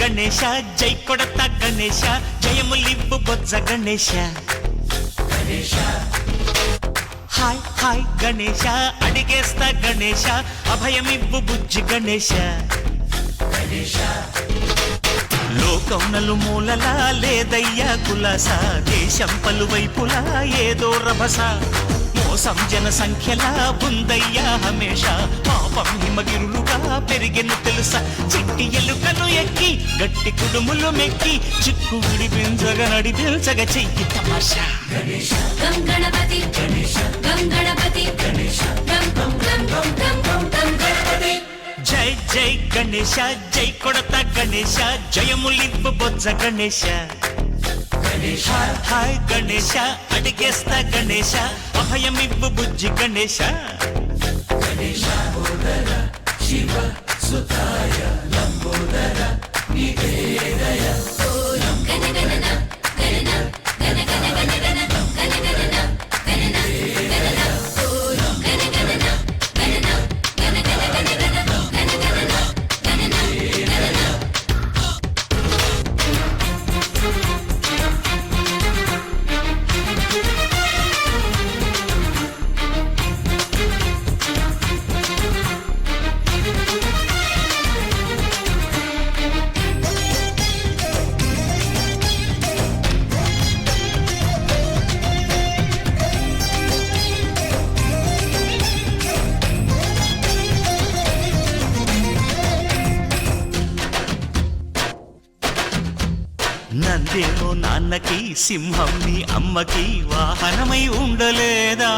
గణేశ జై కొడత గణేశ జయములివ్వు బొజ్జ గణేశ. హాయ్ హాయ్ గణేశ అడిగేస్తా గణేశ అభయమివ్వు బుజ్జి గణేశ. లోకం నలుమూలలా లేదయ్యా కులాస దేశం పలువైపులా ఏదో రభస. మోసం జన సంఖ్యలా ఉందయ్యా హమేష. పాపం హిమగిరులుగా పెరిగిన తెలుసా. చిట్టి ఎలుకను ఎక్కి గట్టి కుడుములు మెక్కి చిక్కు విడిపించగా నడిపించగ చెయ్యి తమాషా. గణపతి గణపతి జై జై గణేశ జై కొడత గణేశ జయములివ్వు బొజ్జ గణేశ. హాయ్ హాయ్ గణేశ అడిగేస్తా గణేశ. అభయమివ్వు బుజ్జి గణేశ. సుతాయ. అన్నకి సింహం నీ అమ్మకి వాహనమై ఉండలేదా?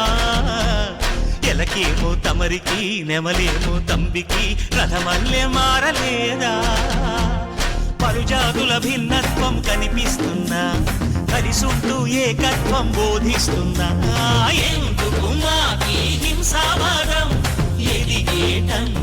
ఎలకేమో తమరికి నెమలేమో తంబికి రథమల్లే మారలేదా? పరుజాతుల భిన్నత్వం కనిపిస్తున్నా కలిసుంటూ ఏకత్వం బోధిస్తున్నా. ఎందుకు మాకి హింసావాదం? ఎదిగేటందుకు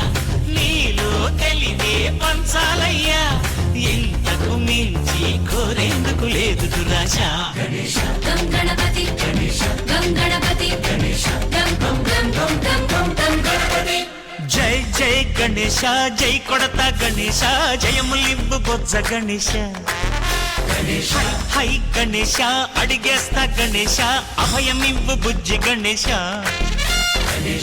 దురాశ గం గణపతి గం గణపతి గం గం గం గం గం గం గం గణపతి జై జై గణేశ జై కొడత గణేశ జయములివ్వు బొజ్జ గణేశ. హై, హై గణేశ అడిగేస్తా గణేశ అభయమివ్వు బుజ్జి గణేశ.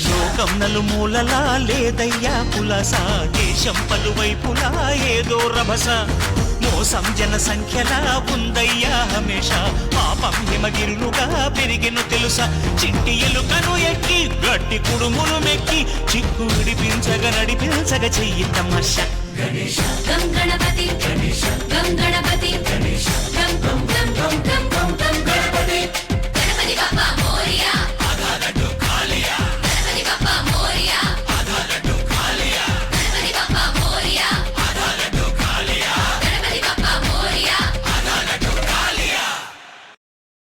లోకం నలుమూలలా లేదయ్యా పులస దేశం పలువైపులా ఏదో రభస. మోసం జన సంఖ్యలా ఉందయ్యా హమేష. పాపం హిమగిరులుగా పెరిగెను తెలుసా. చిట్టి ఎలుకను ఎక్కి గట్టి కుడుములు మెక్కి చిక్కు విడిపించగ నడిపించగ చెయ్యి తమాష గణేష గణపతి